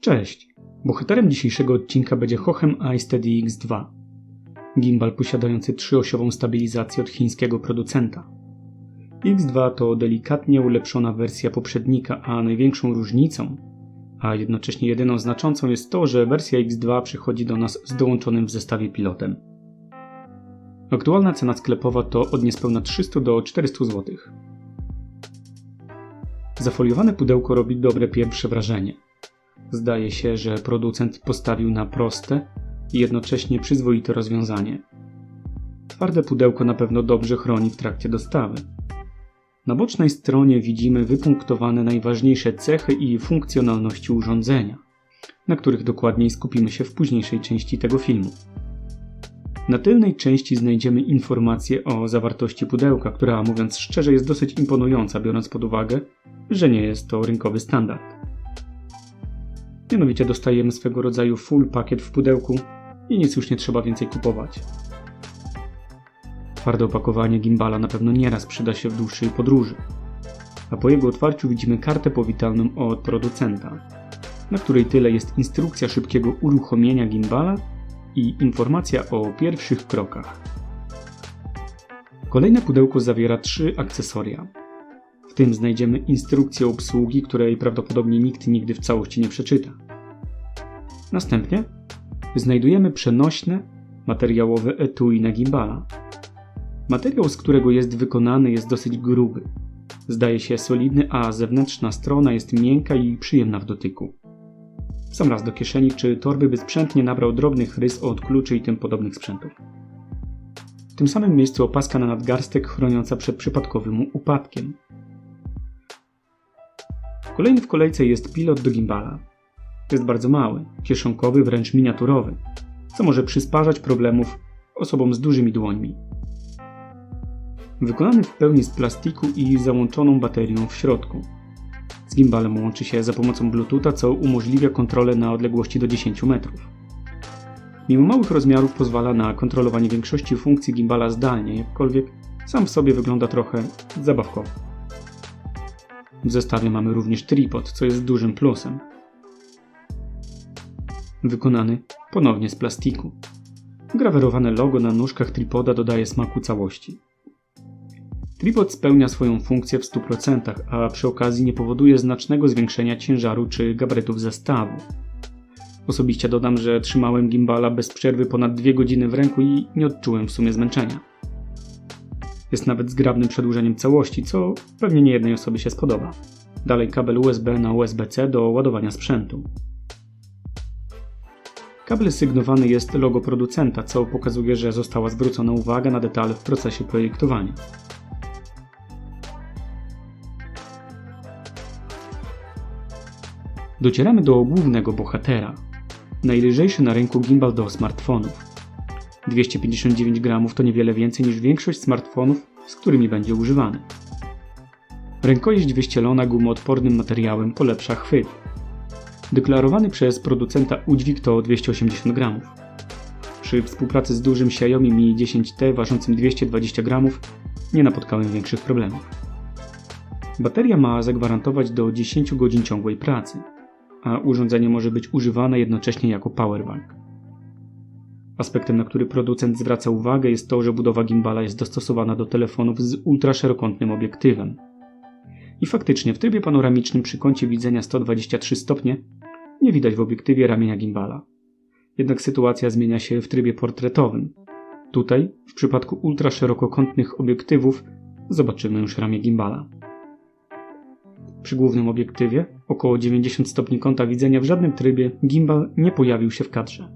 Cześć! Bohaterem dzisiejszego odcinka będzie Hochem iSteady X2. Gimbal posiadający trzyosiową stabilizację od chińskiego producenta. X2 to delikatnie ulepszona wersja poprzednika, a największą różnicą, a jednocześnie jedyną znaczącą jest to, że wersja X2 przychodzi do nas z dołączonym w zestawie pilotem. Aktualna cena sklepowa to od niespełna 300 do 400 zł. Zafoliowane pudełko robi dobre pierwsze wrażenie. Zdaje się, że producent postawił na proste i jednocześnie przyzwoite rozwiązanie. Twarde pudełko na pewno dobrze chroni w trakcie dostawy. Na bocznej stronie widzimy wypunktowane najważniejsze cechy i funkcjonalności urządzenia, na których dokładniej skupimy się w późniejszej części tego filmu. Na tylnej części znajdziemy informację o zawartości pudełka, która mówiąc szczerze jest dosyć imponująca, biorąc pod uwagę, że nie jest to rynkowy standard. Mianowicie dostajemy swego rodzaju full pakiet w pudełku i nic już nie trzeba więcej kupować. Twarde opakowanie gimbala na pewno nieraz przyda się w dłuższej podróży. A po jego otwarciu widzimy kartę powitalną od producenta, na której tyle jest instrukcja szybkiego uruchomienia gimbala i informacja o pierwszych krokach. Kolejne pudełko zawiera trzy akcesoria. W tym znajdziemy instrukcję obsługi, której prawdopodobnie nikt nigdy w całości nie przeczyta. Następnie znajdujemy przenośne, materiałowe etui na gimbala. Materiał, z którego jest wykonany, jest dosyć gruby. Zdaje się solidny, a zewnętrzna strona jest miękka i przyjemna w dotyku. Sam raz do kieszeni czy torby by sprzętnie nabrał drobnych rys od kluczy i tym podobnych sprzętów. W tym samym miejscu opaska na nadgarstek chroniąca przed przypadkowym upadkiem. Kolejny w kolejce jest pilot do gimbala. Jest bardzo mały, kieszonkowy, wręcz miniaturowy, co może przysparzać problemów osobom z dużymi dłońmi. Wykonany w pełni z plastiku i załączoną baterią w środku. Z gimbalem łączy się za pomocą Bluetootha, co umożliwia kontrolę na odległości do 10 metrów. Mimo małych rozmiarów pozwala na kontrolowanie większości funkcji gimbala zdalnie, jakkolwiek sam w sobie wygląda trochę zabawkowo. W zestawie mamy również tripod, co jest dużym plusem. Wykonany ponownie z plastiku. Grawerowane logo na nóżkach tripoda dodaje smaku całości. Tripod spełnia swoją funkcję w 100%, a przy okazji nie powoduje znacznego zwiększenia ciężaru czy gabarytów zestawu. Osobiście dodam, że trzymałem gimbala bez przerwy ponad 2 godziny w ręku i nie odczułem w sumie zmęczenia. Jest nawet zgrabnym przedłużeniem całości, co pewnie nie jednej osobie się spodoba. Dalej kabel USB na USB-C do ładowania sprzętu. Kabel sygnowany jest logo producenta, co pokazuje, że została zwrócona uwaga na detale w procesie projektowania. Docieramy do głównego bohatera. Najlżejszy na rynku gimbal do smartfonów. 259 gramów to niewiele więcej niż większość smartfonów, z którymi będzie używany. Rękojeść wyścielona gumoodpornym materiałem polepsza chwyt. Deklarowany przez producenta udźwig to 280 gramów. Przy współpracy z dużym Xiaomi Mi 10T ważącym 220 gramów nie napotkałem większych problemów. Bateria ma zagwarantować do 10 godzin ciągłej pracy a urządzenie może być używane jednocześnie jako powerbank. Aspektem, na który producent zwraca uwagę, jest to, że budowa gimbala jest dostosowana do telefonów z ultraszerokątnym obiektywem. I faktycznie w trybie panoramicznym przy kącie widzenia 123 stopnie nie widać w obiektywie ramienia gimbala. Jednak sytuacja zmienia się w trybie portretowym. Tutaj, w przypadku ultraszerokokątnych obiektywów, zobaczymy już ramię gimbala. Przy głównym obiektywie, około 90 stopni kąta widzenia w żadnym trybie, gimbal nie pojawił się w kadrze.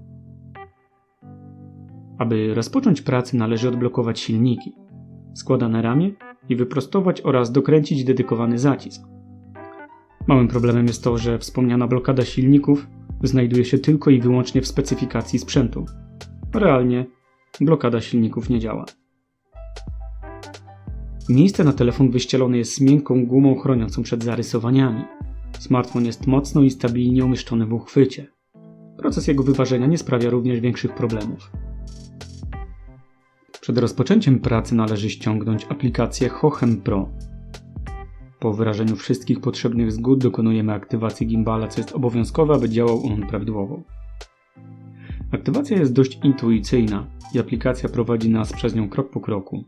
Aby rozpocząć pracę należy odblokować silniki, składane ramię i wyprostować oraz dokręcić dedykowany zacisk. Małym problemem jest to, że wspomniana blokada silników znajduje się tylko i wyłącznie w specyfikacji sprzętu. Realnie blokada silników nie działa. Miejsce na telefon wyścielone jest miękką gumą chroniącą przed zarysowaniami. Smartfon jest mocno i stabilnie umieszczony w uchwycie. Proces jego wyważenia nie sprawia również większych problemów. Przed rozpoczęciem pracy należy ściągnąć aplikację Hochem Pro. Po wyrażeniu wszystkich potrzebnych zgód dokonujemy aktywacji gimbala, co jest obowiązkowe, aby działał on prawidłowo. Aktywacja jest dość intuicyjna i aplikacja prowadzi nas przez nią krok po kroku.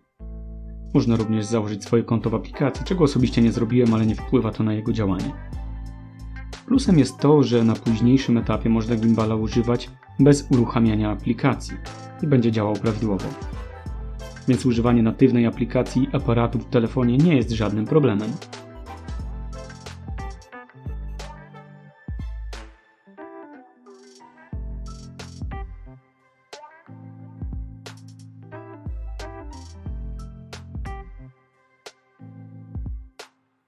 Można również założyć swoje konto w aplikacji, czego osobiście nie zrobiłem, ale nie wpływa to na jego działanie. Plusem jest to, że na późniejszym etapie można gimbala używać bez uruchamiania aplikacji i będzie działał prawidłowo. Więc używanie natywnej aplikacji aparatu w telefonie nie jest żadnym problemem.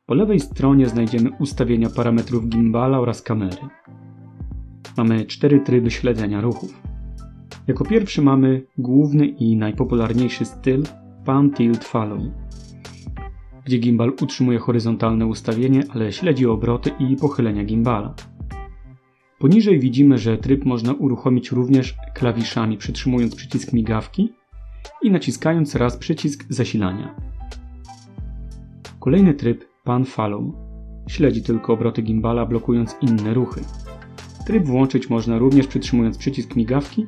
Po lewej stronie znajdziemy ustawienia parametrów gimbala oraz kamery. Mamy cztery tryby śledzenia ruchów. Jako pierwszy mamy główny i najpopularniejszy styl Pan Tilt Follow, gdzie gimbal utrzymuje horyzontalne ustawienie, ale śledzi obroty i pochylenia gimbala. Poniżej widzimy, że tryb można uruchomić również klawiszami przytrzymując przycisk migawki i naciskając raz przycisk zasilania. Kolejny tryb Pan Follow śledzi tylko obroty gimbala, blokując inne ruchy. Tryb włączyć można również przytrzymując przycisk migawki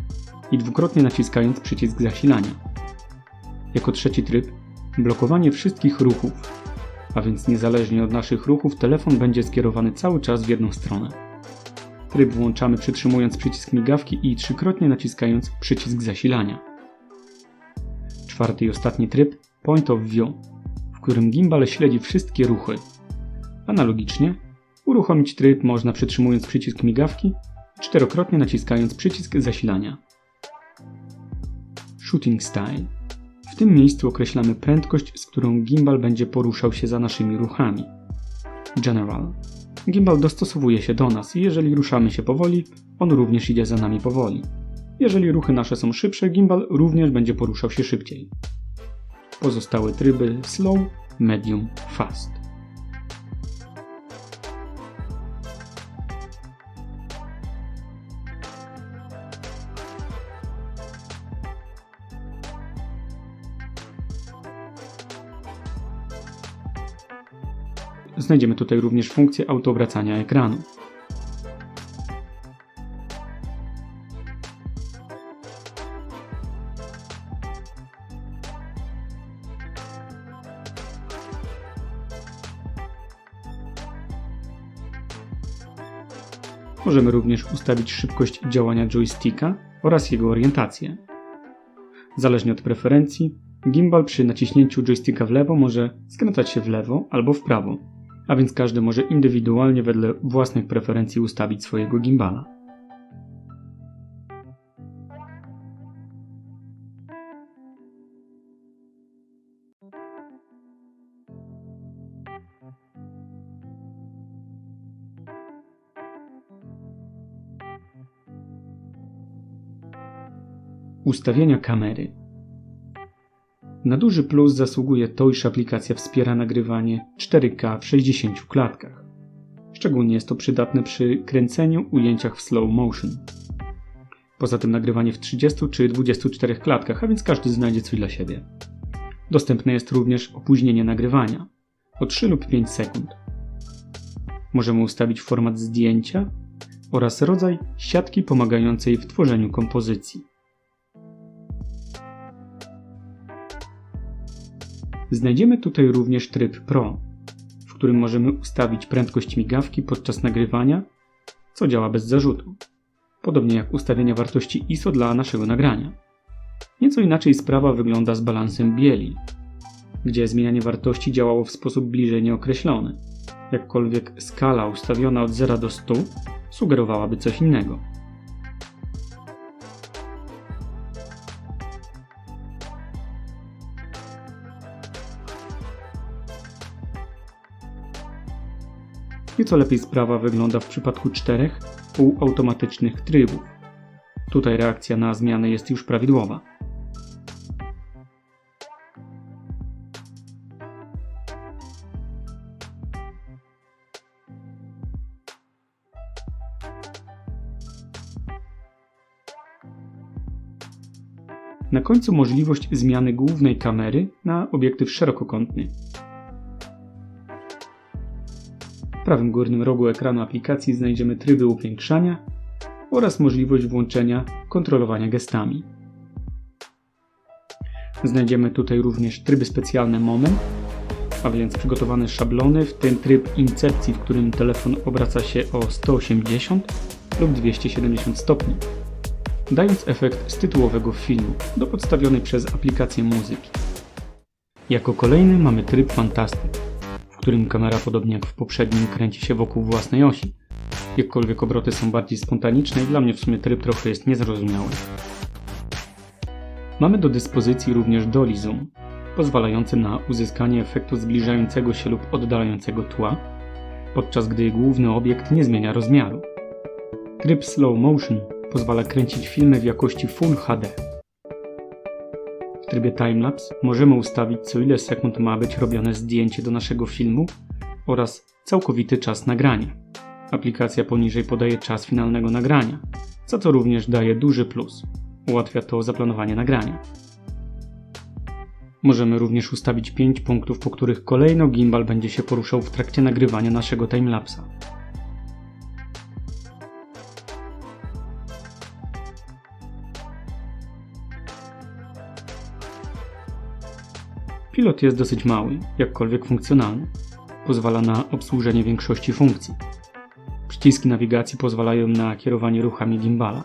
i dwukrotnie naciskając przycisk zasilania. Jako trzeci tryb blokowanie wszystkich ruchów, a więc niezależnie od naszych ruchów telefon będzie skierowany cały czas w jedną stronę. Tryb włączamy przytrzymując przycisk migawki i trzykrotnie naciskając przycisk zasilania. Czwarty i ostatni tryb Point of View, w którym gimbal śledzi wszystkie ruchy. Analogicznie uruchomić tryb można przytrzymując przycisk migawki czterokrotnie naciskając przycisk zasilania. Shooting Style. W tym miejscu określamy prędkość, z którą gimbal będzie poruszał się za naszymi ruchami. General. Gimbal dostosowuje się do nas i jeżeli ruszamy się powoli, on również idzie za nami powoli. Jeżeli ruchy nasze są szybsze, gimbal również będzie poruszał się szybciej. Pozostałe tryby slow, medium, fast. Znajdziemy tutaj również funkcję autoobracania ekranu. Możemy również ustawić szybkość działania joysticka oraz jego orientację. Zależnie od preferencji, gimbal przy naciśnięciu joysticka w lewo może skręcać się w lewo albo w prawo, a więc każdy może indywidualnie wedle własnych preferencji ustawić swojego gimbala. Ustawienia kamery. Na duży plus zasługuje to, iż aplikacja wspiera nagrywanie 4K w 60 klatkach. Szczególnie jest to przydatne przy kręceniu ujęciach w slow motion. Poza tym nagrywanie w 30 czy 24 klatkach, a więc każdy znajdzie coś dla siebie. Dostępne jest również opóźnienie nagrywania o 3 lub 5 sekund. Możemy ustawić format zdjęcia oraz rodzaj siatki pomagającej w tworzeniu kompozycji. Znajdziemy tutaj również tryb Pro, w którym możemy ustawić prędkość migawki podczas nagrywania, co działa bez zarzutu, podobnie jak ustawienia wartości ISO dla naszego nagrania. Nieco inaczej sprawa wygląda z balansem bieli, gdzie zmienianie wartości działało w sposób bliżej nieokreślony, jakkolwiek skala ustawiona od 0 do 100 sugerowałaby coś innego. Nieco lepiej sprawa wygląda w przypadku czterech półautomatycznych trybów. Tutaj reakcja na zmiany jest już prawidłowa. Na końcu możliwość zmiany głównej kamery na obiektyw szerokokątny. Prawym górnym rogu ekranu aplikacji znajdziemy tryby upiększania oraz możliwość włączenia kontrolowania gestami. Znajdziemy tutaj również tryby specjalne Moment, a więc przygotowane szablony, w tym tryb incepcji, w którym telefon obraca się o 180 lub 270 stopni, dając efekt z tytułowego filmu do podstawionej przez aplikację muzyki. Jako kolejny mamy tryb Fantastic, w którym kamera podobnie jak w poprzednim kręci się wokół własnej osi. Jakkolwiek obroty są bardziej spontaniczne i dla mnie w sumie tryb trochę jest niezrozumiały. Mamy do dyspozycji również Dolly Zoom, pozwalający na uzyskanie efektu zbliżającego się lub oddalającego tła, podczas gdy główny obiekt nie zmienia rozmiaru. Tryb Slow Motion pozwala kręcić filmy w jakości Full HD. Trybie timelapse możemy ustawić co ile sekund ma być robione zdjęcie do naszego filmu oraz całkowity czas nagrania. Aplikacja poniżej podaje czas finalnego nagrania, co również daje duży plus. Ułatwia to zaplanowanie nagrania. Możemy również ustawić 5 punktów, po których kolejno gimbal będzie się poruszał w trakcie nagrywania naszego timelapsa. Pilot jest dosyć mały, jakkolwiek funkcjonalny. Pozwala na obsłużenie większości funkcji. Przyciski nawigacji pozwalają na kierowanie ruchami gimbala.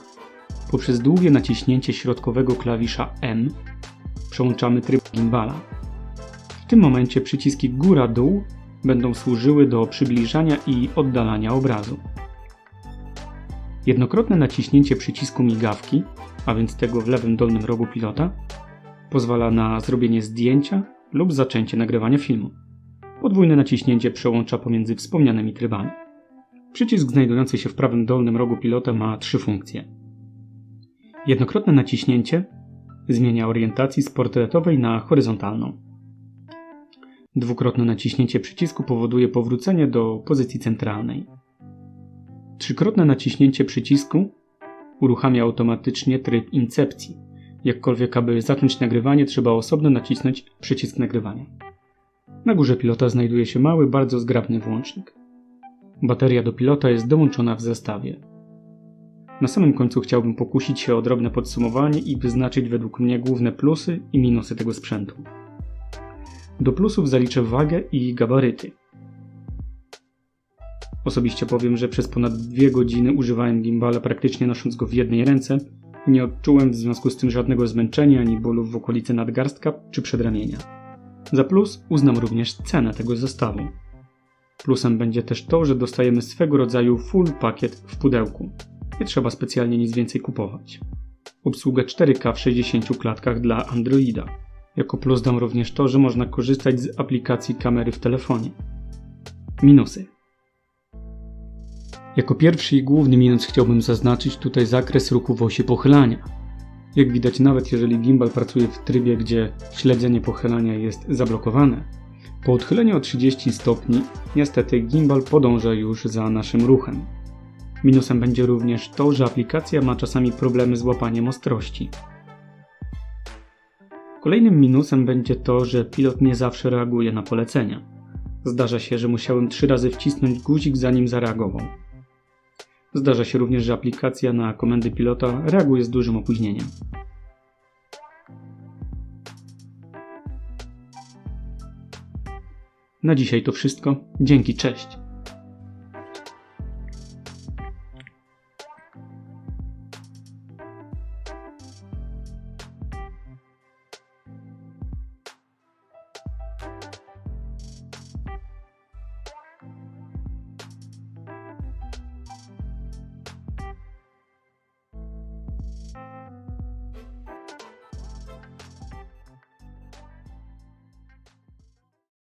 Poprzez długie naciśnięcie środkowego klawisza M przełączamy tryb gimbala. W tym momencie przyciski góra-dół będą służyły do przybliżania i oddalania obrazu. Jednokrotne naciśnięcie przycisku migawki, a więc tego w lewym dolnym rogu pilota, pozwala na zrobienie zdjęcia lub zaczęcie nagrywania filmu. Podwójne naciśnięcie przełącza pomiędzy wspomnianymi trybami. Przycisk znajdujący się w prawym dolnym rogu pilota ma trzy funkcje. Jednokrotne naciśnięcie zmienia orientacji z portretowej na horyzontalną. Dwukrotne naciśnięcie przycisku powoduje powrócenie do pozycji centralnej. Trzykrotne naciśnięcie przycisku uruchamia automatycznie tryb incepcji. Jakkolwiek, aby zacząć nagrywanie, trzeba osobno nacisnąć przycisk nagrywania. Na górze pilota znajduje się mały, bardzo zgrabny włącznik. Bateria do pilota jest dołączona w zestawie. Na samym końcu chciałbym pokusić się o drobne podsumowanie i wyznaczyć według mnie główne plusy i minusy tego sprzętu. Do plusów zaliczę wagę i gabaryty. Osobiście powiem, że przez ponad dwie godziny używałem gimbala praktycznie nosząc go w jednej ręce nie odczułem w związku z tym żadnego zmęczenia ani bólów w okolicy nadgarstka czy przedramienia. Za plus uznam również cenę tego zestawu. Plusem będzie też to, że dostajemy swego rodzaju full pakiet w pudełku. Nie trzeba specjalnie nic więcej kupować. Obsługę 4K w 60 klatkach dla Androida. Jako plus dam również to, że można korzystać z aplikacji kamery w telefonie. Minusy. Jako pierwszy i główny minus chciałbym zaznaczyć tutaj zakres ruchu w osi pochylania. Jak widać, nawet jeżeli gimbal pracuje w trybie, gdzie śledzenie pochylania jest zablokowane, po odchyleniu o 30 stopni niestety gimbal podąża już za naszym ruchem. Minusem będzie również to, że aplikacja ma czasami problemy z łapaniem ostrości. Kolejnym minusem będzie to, że pilot nie zawsze reaguje na polecenia. Zdarza się, że musiałem trzy razy wcisnąć guzik zanim zareagował. Zdarza się również, że aplikacja na komendy pilota reaguje z dużym opóźnieniem. Na dzisiaj to wszystko. Dzięki, cześć.